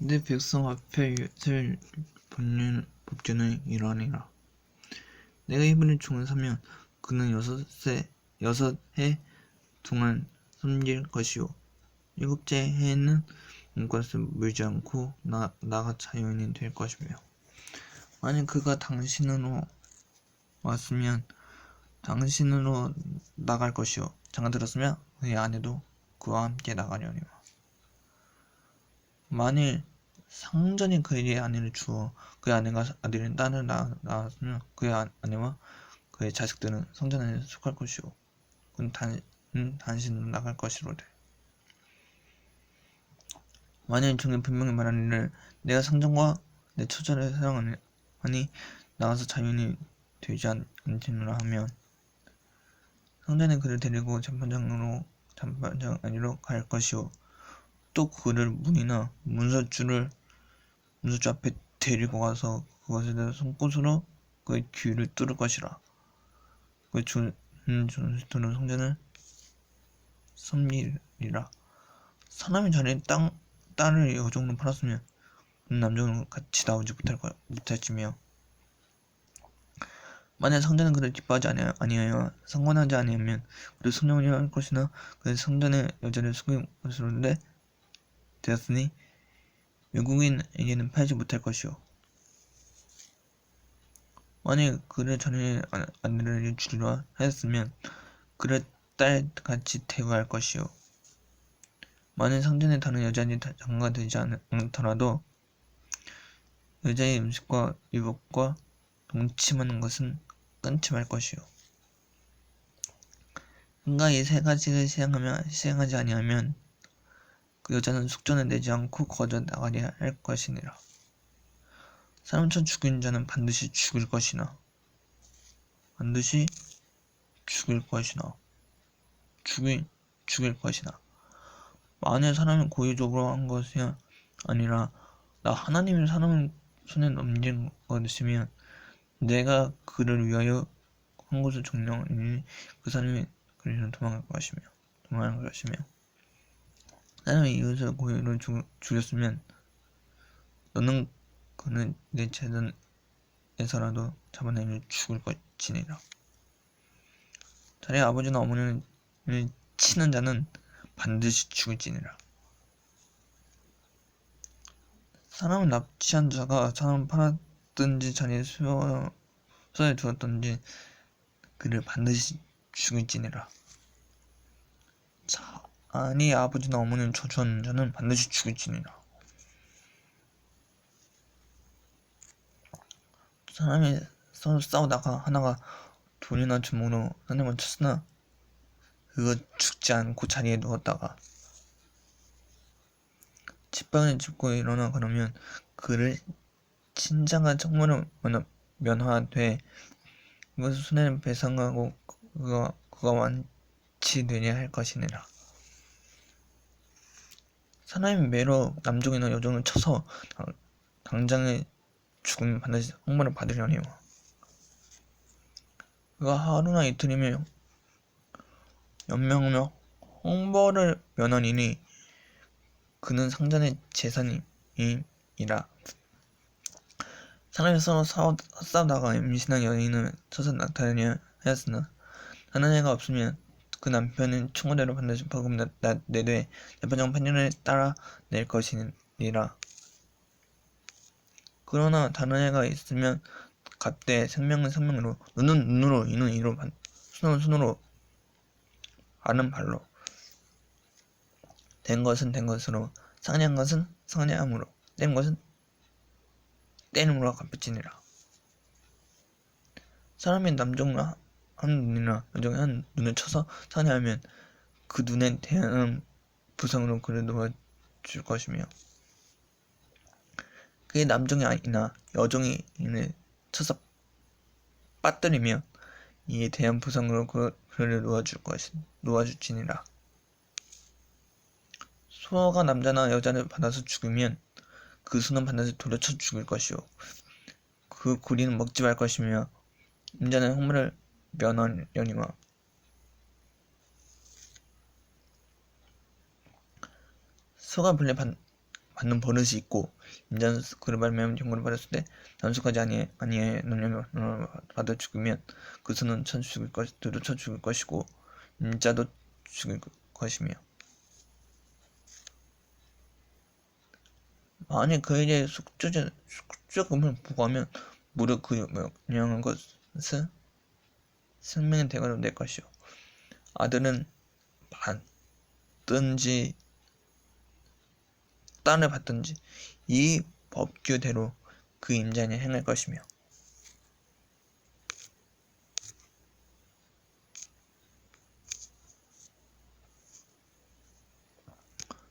내 백성 앞에 설 법률 법전의 일환이라. 내가 이분을 중언하면 그는 여섯 세 여섯 해 동안 섬길 것이요 일곱째 해에는 몸값을 물지 않고 나, 나가 자연인 될 것이며. 만약 그가 당신으로 왔으면 당신으로 나갈 것이요 장가 들었으면 그의 아내도 그와 함께 나가려니와 만일 상전이 그에게 아내를 주어 그의 아내가 아들인 딸을 낳- 낳았으면 그의 아- 아내와 그의 자식들은 성전 안에 속할 것이요 그는 단, 음, 단신으로 나갈 것이로되. 만일 중에 분명히 말하니를 내가 상전과 내 처자를 사랑하니 나가서 자연이 되지 않, 않지노라 하면 성전에 그를 데리고 재판장으로 재판장 아니로 갈 것이요 또 그를 문이나 문서줄을 문서줄 앞에 데리고 가서 그것에 대해 손꽃으로 그의 귀를 뚫을 것이라. 그 준, 존스토는 성전을 섬기리라. 사람이 자리에 땅, 딸을 여종으로 팔았으면 그는 남종으로 같이 나오지 못할 것 못할지며. 만약 성전은 그를 기뻐하지 아니하- 아니하여 상관하지 아니하면 그를 성령으로 할 것이나 그의 성전의 여자를 속일 것으로인데 되었으니 외국인에게는 팔지 못할 것이요 만약 그를 전에 아- 아내를 주리라 하였으면 그를 딸같이 대우할 것이요 만약 상전에 다른 여자니 장가가 되지 않- 않더라도 여자의 음식과 유복과 동침하는 것은 것이요 그가 이 세 가지를 시행하며 시행하지 아니하면 그 여자는 숙전을 내지 않고 거저 나가리 할 것이니라. 사람처럼 죽인 자는 반드시 죽을 것이나 반드시 죽을 것이나 죽이 죽일 것이나 만일 사람이 고의적으로 한 것이 아니라 나 하나님이 사람을 손에 넘긴 것이면 내가 그를 위하여 한 것을 정령하니 그 사람이 그리는 도망갈 것이며 도망갈 것이며 사람이 이웃을 고의로 죽, 죽였으면 너는 그는 내 재단에서라도 잡아내며 죽을 것이니라. 자네 아버지나 어머니를 치는 자는 반드시 죽을지니라. 사람을 납치한 자가 사람을 팔았든지 수여, 수에 두었든지 그를 반드시 죽일지니라. 자, 아니 아버지나 어머니를 저주하는 자는 반드시 죽일지니라. 사람이 서로 싸우다가 하나가 돈이나 주먹으로 하나만 쳤으나 그거 죽지 않고 자리에 누웠다가 집방을 짚고 일어나 그러면 그를 친장한 청문을 면화돼 이것을 손해를 배상하고 그가 그가 완치되냐 할 것이니라. 사람이 매로 남종이나 여종을 쳐서 당, 당장에 죽으면 반드시 형벌을 받으려니와 그가 하루나 이틀이면 연명하며 형벌을 면하니니 그는 상전의 재산이니라. 사람이 서로 싸우, 싸우다가 임신한 여인을 쳐서 나타내려 하였으나 다른 애가 없으면 그 남편은 청구대로 반드시 벌금 내되 재판장 판결에 따라 낼 것이니라. 그러나 다른 애가 있으면 갑대 생명은 생명으로 눈은 눈으로 이는 이로 반- 손은 손으로 발은 발로. 된 것은 된 것으로 상냥한 것은 상냥함으로 뗀 것은 떼음으로 갚을지니라. 사람이 남종을 하- 한 눈이나 여종의 한 눈을 쳐서 상냥하면 그 눈에 대한 부상으로 그를 놓아줄 것이며 그의 남종이 아니나 여종이 이를 쳐서 빠뜨리며 이에 대한 부상으로 그, 그를 놓아줄 것이 놓아줄지니라. 소가 남자나 여자를 받아서 죽으면 그 수는 반드시 돌려쳐 죽을 것이요 그 구리는 먹지 말 것이며 임자는 형물을 면하려니와 소가 분리 받, 받는 버릇이 있고 인자는 그를 말미암아 형벌을 받았을 때 단속하지 아니해 아니해 너는 받아 죽으면 그 손은 쳐 죽을 것 두루 쳐 죽을 것이고 인자도 죽을 것이며. 만약 그에게 숙주제 숙주금을 부과하면 무릇 그 명령한 것은 생명의 대가로 낼 것이요. 아들은 받든지 딸을 받든지 이 법규대로 그 임자는 행할 것이며.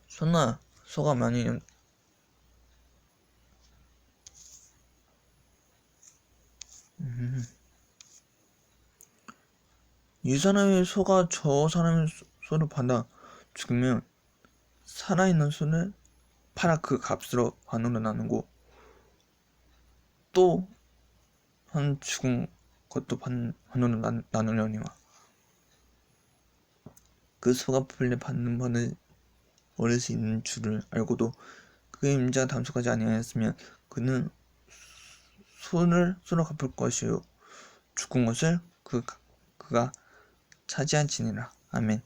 소나 소가 많이 이 사람의 소가 저 사람의 소- 소를 받아 죽으면 살아있는 소를 팔아 그 값으로 반으로 나누고 또 한 죽은 것도 반, 반으로 나, 나누려니와. 그 소가 풀려 받는 번을 얻을 수 있는 줄을 알고도 그 임자가 담속하지 아니하였으면 그는 손을 소로 갚을 것이요. 죽은 것을 그, 그가 차지한지니라. 아멘